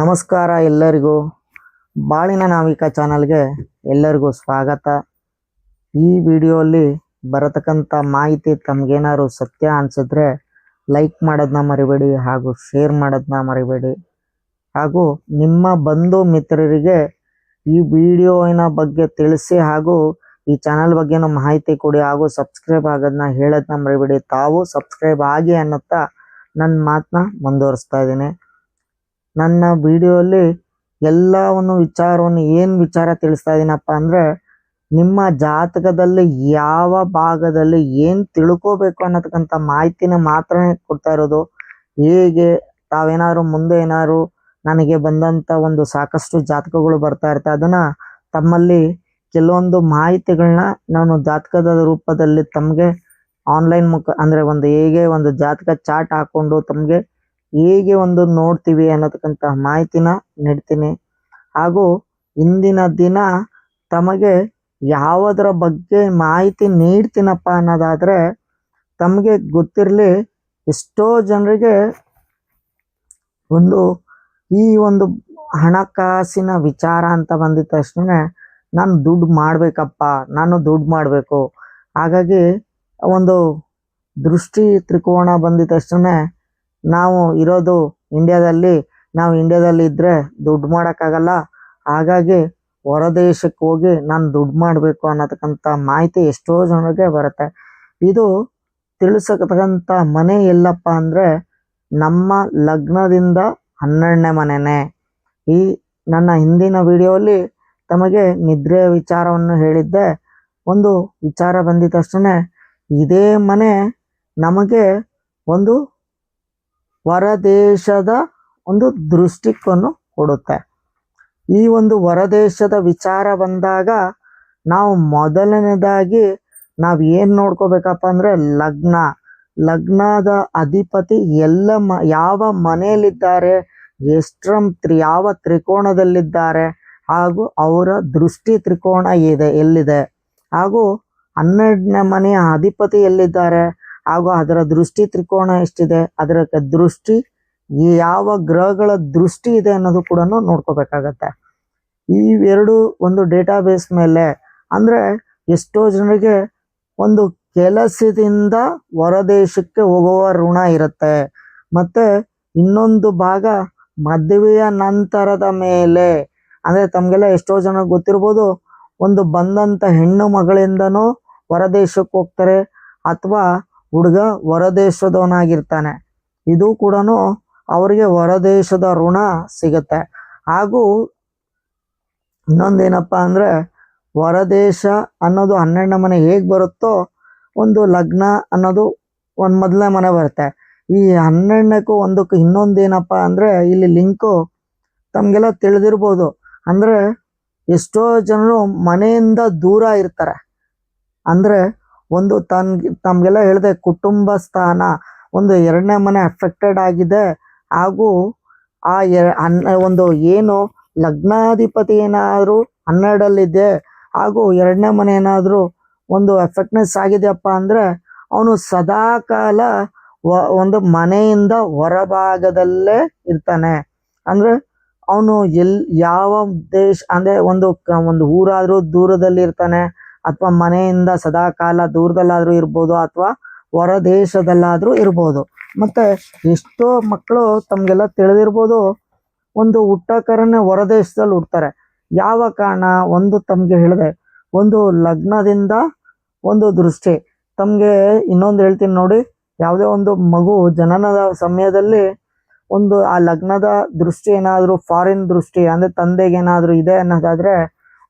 ನಮಸ್ಕಾರ ಎಲ್ಲರಿಗೂ. ಬಾಳಿನ ನಾವಿಕ ಚಾನಲ್ಗೆ ಎಲ್ಲರಿಗೂ ಸ್ವಾಗತ. ಈ ವಿಡಿಯೋಲಿ ಬರತಕ್ಕಂಥ ಮಾಹಿತಿ ತಮಗೇನಾದ್ರು ಸತ್ಯ ಅನಿಸಿದ್ರೆ ಲೈಕ್ ಮಾಡೋದನ್ನ ಮರಿಬೇಡಿ ಹಾಗೂ ಶೇರ್ ಮಾಡೋದನ್ನ ಮರಿಬೇಡಿ. ಹಾಗೂ ನಿಮ್ಮ ಬಂಧು ಮಿತ್ರರಿಗೆ ಈ ವಿಡಿಯೋವಿನ ಬಗ್ಗೆ ತಿಳಿಸಿ ಹಾಗೂ ಈ ಚಾನಲ್ ಬಗ್ಗೆನೂ ಮಾಹಿತಿ ಕೊಡಿ ಹಾಗೂ ಸಬ್ಸ್ಕ್ರೈಬ್ ಆಗೋದನ್ನ ಹೇಳೋದನ್ನ ಮರಿಬೇಡಿ. ತಾವು ಸಬ್ಸ್ಕ್ರೈಬ್ ಆಗಿ ಅನ್ನುತ್ತಾ ನನ್ನ ಮಾತನ್ನ ಮುಂದುವರಿಸ್ತಾ ಇದ್ದೀನಿ. ನನ್ನ ವಿಡಿಯೋಲಿ ಎಲ್ಲವನ್ನು ವಿಚಾರವನ್ನು ಏನು ವಿಚಾರ ತಿಳಿಸ್ತಾ ಇದ್ದೀನಪ್ಪ ಅಂದರೆ ನಿಮ್ಮ ಜಾತಕದಲ್ಲಿ ಯಾವ ಭಾಗದಲ್ಲಿ ಏನು ತಿಳ್ಕೋಬೇಕು ಅನ್ನತಕ್ಕಂಥ ಮಾಹಿತಿನ ಮಾತ್ರ ಕೊಡ್ತಾ ಇರೋದು. ಹೇಗೆ ತಾವೇನಾದ್ರು ಮುಂದೆ ಏನಾದ್ರು ನನಗೆ ಬಂದಂಥ ಒಂದು ಸಾಕಷ್ಟು ಜಾತಕಗಳು ಬರ್ತಾ ಇರ್ತವೆ ಅದನ್ನ ತಮ್ಮಲ್ಲಿ ಕೆಲವೊಂದು ಮಾಹಿತಿಗಳನ್ನ ನಾನು ಜಾತಕದ ರೂಪದಲ್ಲಿ ತಮಗೆ ಆನ್ಲೈನ್ ಮುಖ ಅಂದರೆ ಒಂದು ಹೇಗೆ ಒಂದು ಜಾತಕ ಚಾರ್ಟ್ ಹಾಕೊಂಡು ತಮಗೆ ಹೇಗೆ ಒಂದು ನೋಡ್ತೀವಿ ಅನ್ನೋದಕ್ಕಂತ ಮಾಹಿತಿನ ನೀಡ್ತೀನಿ. ಹಾಗೂ ಇಂದಿನ ದಿನ ತಮಗೆ ಯಾವುದರ ಬಗ್ಗೆ ಮಾಹಿತಿ ನೀಡ್ತೀನಪ್ಪ ಅನ್ನೋದಾದ್ರೆ ತಮಗೆ ಗೊತ್ತಿರಲಿ ಎಷ್ಟೋ ಜನರಿಗೆ ಒಂದು ಈ ಒಂದು ಹಣಕಾಸಿನ ವಿಚಾರ ಅಂತ ಬಂದಿದ ತಕ್ಷಣ ನಾನು ದುಡ್ಡು ಮಾಡಬೇಕಪ್ಪ, ನಾನು ದುಡ್ಡು ಮಾಡಬೇಕು. ಹಾಗಾಗಿ ಒಂದು ದೃಷ್ಟಿ ತ್ರಿಕೋಣ ಬಂದಿದ ತಕ್ಷಣ ನಾವು ಇರೋದು ಇಂಡಿಯಾದಲ್ಲಿ, ನಾವು ಇಂಡಿಯಾದಲ್ಲಿ ಇದ್ರೆ ದುಡ್ಡು ಮಾಡೋಕ್ಕಾಗಲ್ಲ. ಹಾಗಾಗಿ ಹೊರದೇಶಕ್ಕೆ ಹೋಗಿ ನಾನು ದುಡ್ಡು ಮಾಡಬೇಕು ಅನ್ನತಕ್ಕಂಥ ಮಾಹಿತಿ ಎಷ್ಟೋ ಜನರಿಗೆ ಬರುತ್ತೆ. ಇದು ತಿಳಿಸತಕ್ಕಂಥ ಮನೆ ಎಲ್ಲಪ್ಪ ಅಂದರೆ ನಮ್ಮ ಲಗ್ನದಿಂದ ಹನ್ನೆರಡನೇ ಮನೆನೇ. ಈ ನನ್ನ ಹಿಂದಿನ ವಿಡಿಯೋಲಿ ತಮಗೆ ನಿದ್ರೆಯ ವಿಚಾರವನ್ನು ಹೇಳಿದ್ದೆ. ಒಂದು ವಿಚಾರ ಬಂದಿದ ತಕ್ಷಣ ಇದೇ ಮನೆ ನಮಗೆ ಒಂದು ಹೊರದೇಶದ ಒಂದು ದೃಷ್ಟಿಕೋನ ಕೊಡುತ್ತೆ. ಈ ಒಂದು ಹೊರದೇಶದ ವಿಚಾರ ಬಂದಾಗ ನಾವು ಮೊದಲನೇದಾಗಿ ನಾವು ಏನು ನೋಡ್ಕೋಬೇಕಪ್ಪ ಅಂದರೆ ಲಗ್ನ. ಲಗ್ನದ ಅಧಿಪತಿ ಎಲ್ಲ ಮ, ಯಾವ ಮನೆಯಲ್ಲಿದ್ದಾರೆ, ಎಷ್ಟರ ತ್ರಿ, ಯಾವ ತ್ರಿಕೋಣದಲ್ಲಿದ್ದಾರೆ ಹಾಗೂ ಅವರ ದೃಷ್ಟಿ ತ್ರಿಕೋಣ ಇದೆ, ಎಲ್ಲಿದೆ ಹಾಗೂ ಹನ್ನೆರಡನೇ ಮನೆಯ ಅಧಿಪತಿ ಎಲ್ಲಿದ್ದಾರೆ ಹಾಗೂ ಅದರ ದೃಷ್ಟಿ ತ್ರಿಕೋಣ ಎಷ್ಟಿದೆ, ಅದರ ದೃಷ್ಟಿ ಯಾವ ಗ್ರಹಗಳ ದೃಷ್ಟಿ ಇದೆ ಅನ್ನೋದು ಕೂಡ ನೋಡ್ಕೋಬೇಕಾಗತ್ತೆ. ಈ ಎರಡು ಒಂದು ಡೇಟಾಬೇಸ್ ಮೇಲೆ ಅಂದ್ರೆ ಎಷ್ಟೋ ಜನರಿಗೆ ಒಂದು ಕೆಲಸದಿಂದ ಹೊರದೇಶಕ್ಕೆ ಹೋಗುವ ಋಣ ಇರುತ್ತೆ. ಮತ್ತೆ ಇನ್ನೊಂದು ಭಾಗ ಮದುವೆಯ ನಂತರದ ಮೇಲೆ, ಅಂದ್ರೆ ತಮ್ಗೆಲ್ಲ ಎಷ್ಟೋ ಜನ ಗೊತ್ತಿರ್ಬೋದು, ಒಂದು ಬಂದಂತ ಹೆಣ್ಣು ಮಗಳಿಂದನೂ ಹೊರದೇಶಕ್ಕೆ ಹೋಗ್ತಾರೆ, ಅಥವಾ ಹುಡುಗ ಹೊರದೇಶದವನಾಗಿರ್ತಾನೆ ಇದು ಕೂಡ ಅವರಿಗೆ ಹೊರದೇಶದ ಋಣ ಸಿಗುತ್ತೆ. ಹಾಗೂ ಇನ್ನೊಂದೇನಪ್ಪ ಅಂದರೆ ಹೊರದೇಶ ಅನ್ನೋದು ಹನ್ನೆರಡನೇ ಮನೆ ಹೇಗೆ ಬರುತ್ತೋ ಒಂದು ಲಗ್ನ ಅನ್ನೋದು ಒಂದು ಮೊದಲನೇ ಮನೆ ಬರುತ್ತೆ. ಈ ಹನ್ನೆರಡನೇಕ್ಕೂ ಒಂದಕ್ಕೂ ಇನ್ನೊಂದೇನಪ್ಪ ಅಂದರೆ ಇಲ್ಲಿ ಲಿಂಕು ತಮಗೆಲ್ಲ ತಿಳಿದಿರ್ಬೋದು. ಅಂದರೆ ಎಷ್ಟೋ ಜನರು ಮನೆಯಿಂದ ದೂರ ಇರ್ತಾರೆ. ಅಂದ್ರೆ ಒಂದು ತನ್, ತಮ್ಗೆಲ್ಲ ಹೇಳಿದೆ, ಕುಟುಂಬ ಸ್ಥಾನ ಒಂದು ಎರಡನೇ ಮನೆ ಅಫೆಕ್ಟೆಡ್ ಆಗಿದೆ. ಹಾಗೂ ಆ ಎರ ಒಂದು ಏನು ಲಗ್ನಾಧಿಪತಿ ಏನಾದರೂ ಹನ್ನೆರಡಲ್ಲಿದೆ ಹಾಗೂ ಎರಡನೇ ಮನೆ ಏನಾದರೂ ಒಂದು ಎಫೆಕ್ಟ್ನೆಸ್ ಆಗಿದೆಯಪ್ಪ ಅಂದ್ರೆ, ಅವನು ಸದಾಕಾಲ ಒಂದು ಮನೆಯಿಂದ ಹೊರಭಾಗದಲ್ಲೇ ಇರ್ತಾನೆ. ಅಂದ್ರೆ ಅವನು ಎಲ್, ಯಾವ ದೇಶ, ಅಂದ್ರೆ ಒಂದು ಒಂದು ಊರಾದರೂ ದೂರದಲ್ಲಿ ಇರ್ತಾನೆ ಅಥವಾ ಮನೆಯಿಂದ ಸದಾಕಾಲ ದೂರದಲ್ಲಾದ್ರೂ ಇರ್ಬೋದು ಅಥವಾ ಹೊರ ದೇಶದಲ್ಲಾದ್ರೂ ಇರ್ಬೋದು. ಮತ್ತೆ ಎಷ್ಟೋ ಮಕ್ಕಳು ತಮಗೆಲ್ಲ ತಿಳಿದಿರ್ಬೋದು, ಒಂದು ಹುಟ್ಟಕರನ್ನೇ ಹೊರ ದೇಶದಲ್ಲಿ ಹುಡ್ತಾರೆ ಯಾವ ಕಾರಣ? ಒಂದು ತಮಗೆ ಹೇಳಿದೆ, ಒಂದು ಲಗ್ನದಿಂದ ಒಂದು ದೃಷ್ಟಿ. ತಮಗೆ ಇನ್ನೊಂದು ಹೇಳ್ತೀನಿ ನೋಡಿ, ಯಾವುದೇ ಒಂದು ಮಗು ಜನನದ ಸಮಯದಲ್ಲಿ ಒಂದು ಆ ಲಗ್ನದ ದೃಷ್ಟಿ ಏನಾದರೂ ಫಾರಿನ್ ದೃಷ್ಟಿ, ಅಂದರೆ ತಂದೆಗೆ ಏನಾದರೂ ಇದೆ ಅನ್ನೋದಾದರೆ,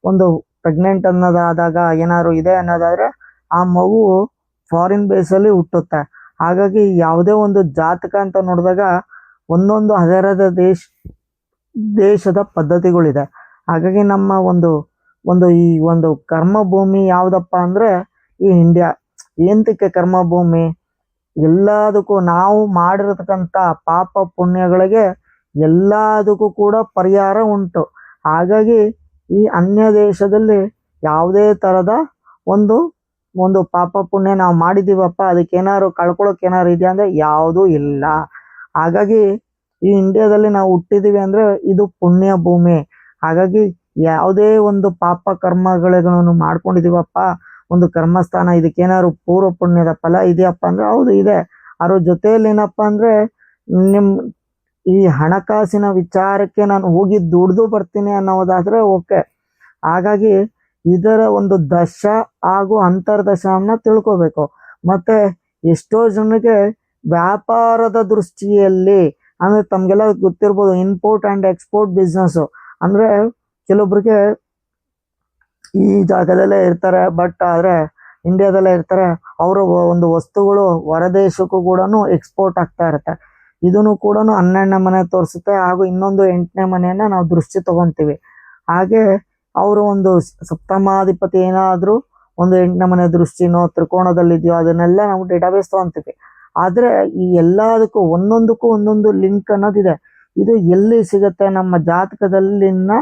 ಒಂದು ಪ್ರೆಗ್ನೆಂಟ್ ಅನ್ನೋದಾದಾಗ ಏನಾದ್ರು ಇದೆ ಅನ್ನೋದಾದ್ರೆ ಆ ಮಗು ಫಾರಿನ್ ಬೇಸಲ್ಲಿ ಹುಟ್ಟುತ್ತೆ. ಹಾಗಾಗಿ ಯಾವುದೇ ಒಂದು ಜಾತಕ ಅಂತ ನೋಡಿದಾಗ ಒಂದೊಂದು ಅದರದ ದೇಶ, ದೇಶದ ಪದ್ಧತಿಗಳಿದೆ. ಹಾಗಾಗಿ ನಮ್ಮ ಒಂದು ಒಂದು ಈ ಒಂದು ಕರ್ಮಭೂಮಿ ಯಾವುದಪ್ಪ ಅಂದ್ರೆ ಈ ಇಂಡಿಯಾ ಏಂತಕ್ಕೆ ಕರ್ಮಭೂಮಿ? ಎಲ್ಲದಕ್ಕೂ ನಾವು ಮಾಡಿರತಕ್ಕಂಥ ಪಾಪ ಪುಣ್ಯಗಳಿಗೆ ಎಲ್ಲದಕ್ಕೂ ಕೂಡ ಪರಿಹಾರ ಉಂಟು. ಹಾಗಾಗಿ ಈ ಅನ್ಯ ದೇಶದಲ್ಲಿ ಯಾವುದೇ ತರದ ಒಂದು ಒಂದು ಪಾಪ ಪುಣ್ಯ ನಾವು ಮಾಡಿದೀವಪ್ಪ ಅದಕ್ಕೆ ಏನಾದ್ರು ಕಳ್ಕೊಳಕ್ ಏನಾದ್ರು ಇದೆಯಾ ಅಂದ್ರೆ ಯಾವುದೂ ಇಲ್ಲ. ಹಾಗಾಗಿ ಈ ಇಂಡಿಯಾದಲ್ಲಿ ನಾವು ಹುಟ್ಟಿದೀವಿ ಅಂದ್ರೆ ಇದು ಪುಣ್ಯ ಭೂಮಿ. ಹಾಗಾಗಿ ಯಾವುದೇ ಒಂದು ಪಾಪ ಕರ್ಮಗಳನ್ನು ಮಾಡ್ಕೊಂಡಿದೀವಪ್ಪ, ಒಂದು ಕರ್ಮಸ್ಥಾನ, ಇದಕ್ಕೇನಾದ್ರು ಪೂರ್ವ ಪುಣ್ಯದ ಫಲ ಇದೆಯಪ್ಪ ಅಂದ್ರೆ ಹೌದು, ಇದೆ. ಅದ್ರ ಜೊತೆಯಲ್ಲಿ ಏನಪ್ಪ ಅಂದ್ರೆ ನಿಮ್ ಈ ಹಣಕಾಸಿನ ವಿಚಾರಕ್ಕೆ ನಾನು ಹೋಗಿ ದುಡ್ದು ಬರ್ತೀನಿ ಅನ್ನೋದಾದ್ರೆ ಓಕೆ. ಹಾಗಾಗಿ ಇದರ ಒಂದು ದಶ ಹಾಗೂ ಅಂತರ್ದಶವನ್ನ ತಿಳ್ಕೊಬೇಕು. ಮತ್ತೆ ಎಷ್ಟೋ ಜನಕ್ಕೆ ವ್ಯಾಪಾರದ ದೃಷ್ಟಿಯಲ್ಲಿ, ಅಂದ್ರೆ ತಮ್ಗೆಲ್ಲ ಗೊತ್ತಿರ್ಬೋದು ಇಂಪೋರ್ಟ್ ಅಂಡ್ ಎಕ್ಸ್ಪೋರ್ಟ್ ಬಿಸ್ನೆಸ್ ಅಂದ್ರೆ ಕೆಲವೊಬ್ರಿಗೆ ಈ ಜಾಗದಲ್ಲೇ ಇರ್ತಾರೆ ಬಟ್ ಆದ್ರೆ ಇಂಡಿಯಾದಲ್ಲೇ ಇರ್ತಾರೆ, ಅವರ ಒಂದು ವಸ್ತುಗಳು ಹೊರದೇಶಕ್ಕೂ ಕೂಡ ಎಕ್ಸ್ಪೋರ್ಟ್ ಆಗ್ತಾ ಇರುತ್ತೆ. ಇದನ್ನು ಕೂಡ ಹನ್ನೆರಡನೇ ಮನೆ ತೋರಿಸುತ್ತೆ ಹಾಗೂ ಇನ್ನೊಂದು ಎಂಟನೇ ಮನೆಯನ್ನ ನಾವು ದೃಷ್ಟಿ ತಗೊಂತೀವಿ. ಹಾಗೆ ಅವರು ಒಂದು ಸಪ್ತಮಾಧಿಪತಿ ಏನಾದರೂ ಒಂದು ಎಂಟನೇ ಮನೆ ದೃಷ್ಟಿನೋ ತ್ರಿಕೋಣದಲ್ಲಿದೆಯೋ ಅದನ್ನೆಲ್ಲ ನಾವು ಡೇಟಾಬೇಸ್ ತಗೊಂತೀವಿ. ಆದರೆ ಈ ಎಲ್ಲದಕ್ಕೂ ಒಂದೊಂದಕ್ಕೂ ಒಂದೊಂದು ಲಿಂಕ್ ಅನ್ನೋದಿದೆ. ಇದು ಎಲ್ಲಿ ಸಿಗುತ್ತೆ ನಮ್ಮ ಜಾತಕದಲ್ಲಿನ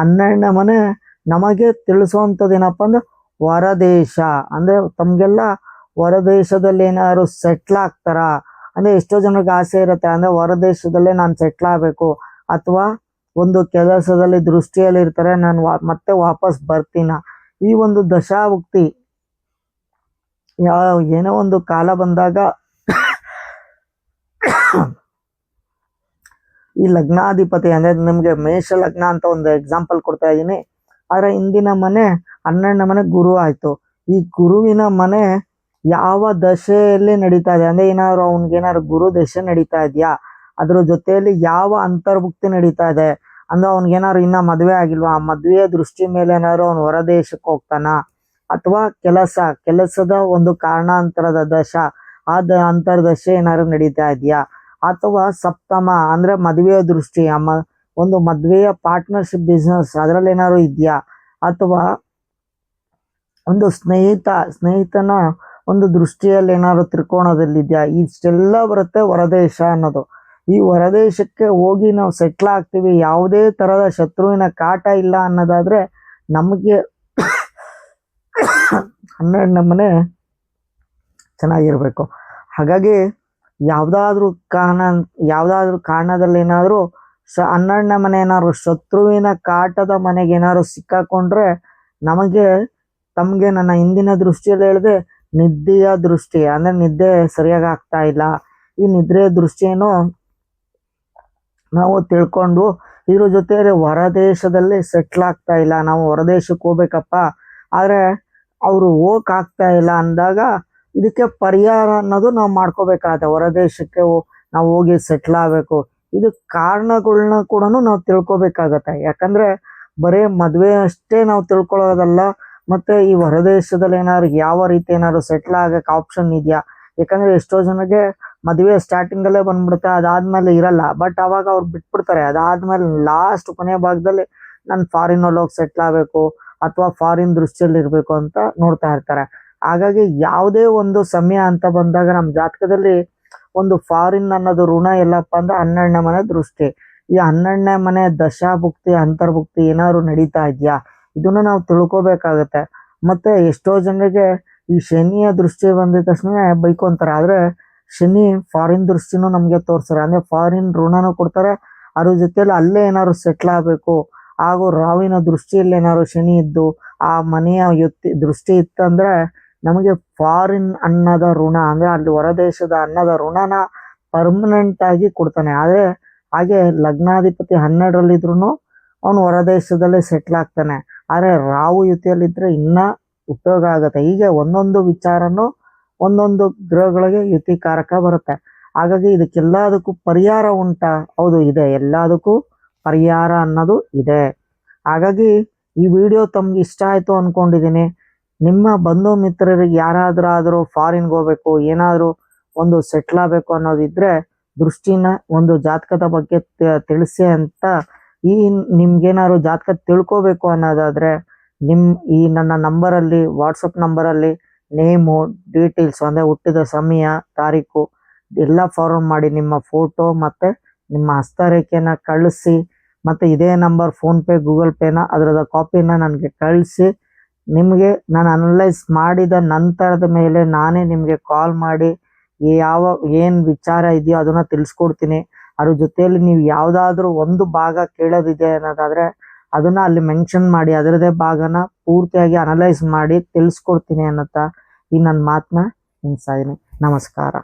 ಹನ್ನೆರಡನೇ ಮನೆ ನಮಗೆ ತಿಳಿಸುವಂಥದ್ದು ಏನಪ್ಪ ಅಂದ್ರೆ ಹೊರದೇಶ ಅಂದ್ರೆ ತಮಗೆಲ್ಲ ಹೊರದೇಶದಲ್ಲಿ ಏನಾದ್ರು ಸೆಟ್ಲ್ ಆಗ್ತಾರ? ಅಂದ್ರೆ ಎಷ್ಟೋ ಜನರಿಗೆ ಆಸೆ ಇರುತ್ತೆ. ಅಂದ್ರೆ ಹೊರದೇಶದಲ್ಲೇ ನಾನು ಸೆಟ್ಲ್ ಆಗಬೇಕು. ಅಥವಾ ಒಂದು ಕೆಲಸದಲ್ಲಿ ದೃಷ್ಟಿಯಲ್ಲಿ ಇರ್ತಾರೆ, ನಾನು ಮತ್ತೆ ವಾಪಸ್ ಬರ್ತೀನ. ಈ ಒಂದು ದಶಾಭುಕ್ತಿ ಯಾವ, ಏನೋ ಒಂದು ಕಾಲ ಬಂದಾಗ ಈ ಲಗ್ನಾಧಿಪತಿ ಅಂದ್ರೆ ನಿಮ್ಗೆ ಮೇಷ ಲಗ್ನ ಅಂತ ಒಂದು ಎಕ್ಸಾಂಪಲ್ ಕೊಡ್ತಾ ಇದ್ದೀನಿ ಆದ್ರೆ ಇಂದಿನ ಮನೆ ಹನ್ನೆರಡನೇ ಮನೆ ಗುರು ಆಯ್ತು. ಈ ಗುರುವಿನ ಮನೆ ಯಾವ ದಶೆಯಲ್ಲಿ ನಡೀತಾ ಇದೆ? ಅಂದ್ರೆ ಏನಾದ್ರು ಅವ್ನಿಗೆ ಏನಾದ್ರು ಗುರು ದಶೆ ನಡೀತಾ ಇದೆಯಾ? ಅದ್ರ ಜೊತೆಯಲ್ಲಿ ಯಾವ ಅಂತರ್ಭುಕ್ತಿ ನಡೀತಾ ಇದೆ? ಅಂದ್ರೆ ಅವ್ನಿಗೆ ಏನಾದ್ರು ಇನ್ನ ಮದ್ವೆ ಆಗಿಲ್ವಾ? ಆ ಮದ್ವೆಯ ದೃಷ್ಟಿ ಮೇಲೆ ಏನಾದ್ರು ಅವ್ನು ಹೊರದೇಶಕ್ಕೆ ಹೋಗ್ತಾನ? ಅಥವಾ ಕೆಲಸ, ಕೆಲಸದ ಒಂದು ಕಾರಣಾಂತರದ ದಶ, ಆ ದ ಅಂತರ್ದಶೆ ಏನಾದ್ರು ನಡೀತಾ ಇದೆಯಾ? ಅಥವಾ ಸಪ್ತಮ, ಅಂದ್ರೆ ಮದುವೆಯ ದೃಷ್ಟಿ ಅಮ್ಮ ಒಂದು ಮದುವೆಯ ಪಾರ್ಟ್ನರ್ಶಿಪ್ ಬಿಸ್ನೆಸ್ ಅದರಲ್ಲಿ ಏನಾದ್ರು ಇದೆಯಾ? ಅಥವಾ ಒಂದು ಸ್ನೇಹಿತ, ಸ್ನೇಹಿತನ ಒಂದು ದೃಷ್ಟಿಯಲ್ಲಿ ಏನಾದ್ರು ತ್ರಿಕೋಣದಲ್ಲಿದ್ಯಾ ಇಷ್ಟೆಲ್ಲ ಬರುತ್ತೆ ಹೊರದೇಶ ಅನ್ನೋದು. ಈ ಹೊರದೇಶಕ್ಕೆ ಹೋಗಿ ನಾವು ಸೆಟ್ಲ್ ಆಗ್ತೀವಿ. ಯಾವುದೇ ಥರದ ಶತ್ರುವಿನ ಕಾಟ ಇಲ್ಲ ಅನ್ನೋದಾದ್ರೆ ನಮಗೆ ಹನ್ನೆರಡು ಮನೆ ಚೆನ್ನಾಗಿರಬೇಕು. ಹಾಗಾಗಿ ಯಾವುದಾದ್ರೂ ಕಾರಣ, ಯಾವುದಾದ್ರೂ ಕಾರಣದಲ್ಲಿ ಏನಾದರೂ ಶ, ಹನ್ನೆರಡನೇ ಮನೆ ಏನಾದ್ರು ಶತ್ರುವಿನ ಕಾಟದ ಮನೆಗೆ ಏನಾದ್ರು ಸಿಕ್ಕಾಕೊಂಡ್ರೆ ನಮಗೆ, ತಮಗೆ ನನ್ನ ಹಿಂದಿನ ದೃಷ್ಟಿಯಲ್ಲಿ ಹೇಳಿದೆ ನಿದ್ದೆಯ ದೃಷ್ಟಿ, ಅಂದ್ರೆ ನಿದ್ದೆ ಸರಿಯಾಗಿ ಆಗ್ತಾ ಇಲ್ಲ. ಈ ನಿದ್ರೆಯ ದೃಷ್ಟಿಯನ್ನು ನಾವು ತಿಳ್ಕೊಂಡು ಇದ್ರ ಜೊತೆ ಹೊರದೇಶದಲ್ಲಿ ಸೆಟ್ಲ್ ಆಗ್ತಾ ಇಲ್ಲ. ನಾವು ಹೊರದೇಶಕ್ಕೆ ಹೋಗ್ಬೇಕಪ್ಪ. ಆದ್ರೆ ಅವರು ಹೋಗಕ್ ಆಗ್ತಾ ಇಲ್ಲ ಅಂದಾಗ ಇದಕ್ಕೆ ಪರಿಹಾರ ಅನ್ನೋದು ನಾವು ಮಾಡ್ಕೋಬೇಕಾಗತ್ತೆ. ಹೊರದೇಶಕ್ಕೆ ನಾವು ಹೋಗಿ ಸೆಟ್ಲ್ ಆಗ್ಬೇಕು. ಇದು ಕಾರಣಗಳನ್ನ ಕೂಡ ನಾವು ತಿಳ್ಕೊಬೇಕಾಗತ್ತೆ. ಯಾಕಂದ್ರೆ ಬರೇ ಮದ್ವೆ ಅಷ್ಟೇ ನಾವು ತಿಳ್ಕೊಳ್ಳೋದಲ್ಲ. ಮತ್ತೆ ಈ ಹೊರದೇಶದಲ್ಲಿ ಏನಾದ್ರು ಯಾವ ರೀತಿ ಏನಾದ್ರು ಸೆಟ್ಲ್ ಆಗಕ್ಕೆ ಆಪ್ಷನ್ ಇದೆಯಾ? ಯಾಕಂದ್ರೆ ಎಷ್ಟೋ ಜನಕ್ಕೆ ಮದುವೆ ಸ್ಟಾರ್ಟಿಂಗ್ ಅಲ್ಲೇ ಬಂದ್ಬಿಡುತ್ತೆ, ಅದಾದ್ಮೇಲೆ ಇರಲ್ಲ. ಬಟ್ ಅವಾಗ ಅವ್ರು ಬಿಟ್ಬಿಡ್ತಾರೆ. ಅದಾದ್ಮೇಲೆ ಲಾಸ್ಟ್ ಕೊನೆ ಭಾಗದಲ್ಲಿ ನಾನು ಫಾರಿನ್ ಅಲ್ಲಿ ಹೋಗಿ ಸೆಟ್ಲ್ ಆಗ್ಬೇಕು ಅಥವಾ ಫಾರಿನ್ ದೃಷ್ಟಿಯಲ್ಲಿ ಇರ್ಬೇಕು ಅಂತ ನೋಡ್ತಾ ಇರ್ತಾರೆ. ಹಾಗಾಗಿ ಯಾವುದೇ ಒಂದು ಸಮಯ ಅಂತ ಬಂದಾಗ ನಮ್ಮ ಜಾತಕದಲ್ಲಿ ಒಂದು ಫಾರಿನ್ ಅನ್ನೋದು ಋಣ ಎಲ್ಲಪ್ಪ ಅಂದ್ರೆ ಹನ್ನೆರಡನೇ ಮನೆ ದೃಷ್ಟಿ. ಈ ಹನ್ನೆರಡನೇ ಮನೆ ದಶಾಭುಕ್ತಿ, ಅಂತರ್ಭುಕ್ತಿ ಏನಾದ್ರು ನಡೀತಾ ಇದೆಯಾ? ಇದನ್ನ ನಾವು ತಿಳ್ಕೊಬೇಕಾಗುತ್ತೆ. ಮತ್ತೆ ಎಷ್ಟೋ ಜನರಿಗೆ ಈ ಶನಿಯ ದೃಷ್ಟಿ ಬಂದ ತಕ್ಷಣ ಬೈಕೊಂತಾರೆ ಆದ್ರೆ ಶನಿ ಫಾರಿನ್ ದೃಷ್ಟಿನೂ ನಮಗೆ ತೋರಿಸ್ತಾರೆ. ಅಂದ್ರೆ ಫಾರಿನ್ ಋಣನೂ ಕೊಡ್ತಾರೆ. ಅದ್ರ ಜೊತೆಯಲ್ಲಿ ಅಲ್ಲೇ ಏನಾದ್ರು ಸೆಟ್ಲ್ ಆಗಬೇಕು. ಹಾಗೂ ರಾವಿನ ದೃಷ್ಟಿಯಲ್ಲಿ ಏನಾದ್ರು ಶನಿ ಇದ್ದು ಆ ಮನೆಯ ಯುತ್ತಿ, ದೃಷ್ಟಿ ಇತ್ತಂದ್ರೆ ನಮಗೆ ಫಾರಿನ್ ಅನ್ನದ ಋಣ, ಅಂದ್ರೆ ಅಲ್ಲಿ ಹೊರದೇಶದ ಅನ್ನದ ಋಣನ ಪರ್ಮನೆಂಟ್ ಆಗಿ ಕೊಡ್ತಾನೆ. ಆದರೆ ಹಾಗೆ ಲಗ್ನಾಧಿಪತಿ ಹನ್ನೆರಡರಲ್ಲಿದ್ರು ಅವನು ಹೊರದೇಶದಲ್ಲೇ ಸೆಟ್ಲ್ ಆಗ್ತಾನೆ. ಆದ್ರೆ ರಾವು ಯುತಿಯಲ್ಲಿದ್ರೆ ಇನ್ನ ಉಪಯೋಗ ಆಗುತ್ತೆ. ಹೀಗೆ ಒಂದೊಂದು ವಿಚಾರನೂ ಒಂದೊಂದು ಗ್ರಹಗಳಿಗೆ ಯುತಿಕಾರಕ ಬರುತ್ತೆ. ಹಾಗಾಗಿ ಇದಕ್ಕೆಲ್ಲದಕ್ಕೂ ಪರಿಹಾರ ಉಂಟಾ? ಹೌದು, ಇದೆ. ಎಲ್ಲದಕ್ಕೂ ಪರಿಹಾರ ಅನ್ನೋದು ಇದೆ. ಹಾಗಾಗಿ ಈ ವಿಡಿಯೋ ತಮ್ಗೆ ಇಷ್ಟ ಆಯ್ತು ಅನ್ಕೊಂಡಿದೀನಿ. ನಿಮ್ಮ ಬಂಧು ಮಿತ್ರರಿಗೆ ಯಾರಾದ್ರಾದ್ರೂ ಫಾರಿನ್ಗೆ ಹೋಗ್ಬೇಕು, ಏನಾದರೂ ಒಂದು ಸೆಟ್ಲ್ ಆಗಬೇಕು ಅನ್ನೋದಿದ್ರೆ ದೃಷ್ಟಿನ ಒಂದು ಜಾತಕದ ಬಗ್ಗೆ ತಿಳಿಸಿ ಅಂತ ಈ ನಿಮ್ಗೇನಾದ್ರು ಜಾತಕ ತಿಳ್ಕೋಬೇಕು ಅನ್ನೋದಾದ್ರೆ ನಿಮ್ ಈ ನನ್ನ ನಂಬರಲ್ಲಿ ವಾಟ್ಸಪ್ ನಂಬರಲ್ಲಿ ನೇಮು ಡೀಟೇಲ್ಸ್ ಅಂದ್ರೆ ಹುಟ್ಟಿದ ಸಮಯ, ತಾರೀಕು ಎಲ್ಲ ಫಾರ್ವರ್ಡ್ ಮಾಡಿ ನಿಮ್ಮ ಫೋಟೋ ಮತ್ತೆ ನಿಮ್ಮ ಹಸ್ತರೇಖೆನ ಕಳಿಸಿ ಮತ್ತೆ ಇದೇ ನಂಬರ್ ಫೋನ್ ಪೇ ಗೂಗಲ್ ಪೇನ ಅದರದ ಕಾಪಿನ ನನಗೆ ಕಳಿಸಿ. ನಿಮಗೆ ನಾನು ಅನಲೈಸ್ ಮಾಡಿದ ನಂತರದ ಮೇಲೆ ನಾನೇ ನಿಮಗೆ ಕಾಲ್ ಮಾಡಿ, ಯಾವ ಏನು ವಿಚಾರ ಇದೆಯೋ ಅದನ್ನ ತಿಳಿಸ್ಕೊಡ್ತೀನಿ. ಅದ್ರ ಜೊತೆಯಲ್ಲಿ ನೀವು ಯಾವ್ದಾದ್ರು ಒಂದು ಭಾಗ ಕೇಳೋದಿದೆ ಅನ್ನೋದಾದ್ರೆ ಅದನ್ನ ಅಲ್ಲಿ ಮೆನ್ಷನ್ ಮಾಡಿ ಅದರದೇ ಭಾಗನ ಪೂರ್ತಿಯಾಗಿ ಅನಲೈಸ್ ಮಾಡಿ, ತಿಳಿಸ್ಕೊಡ್ತೀನಿ ಅನ್ನತ್ತಾ ಈ ನನ್ನ ಮಾತನ್ನ ಮುಗಿಸ್ತಾ ಇದೀನಿ ನಮಸ್ಕಾರ.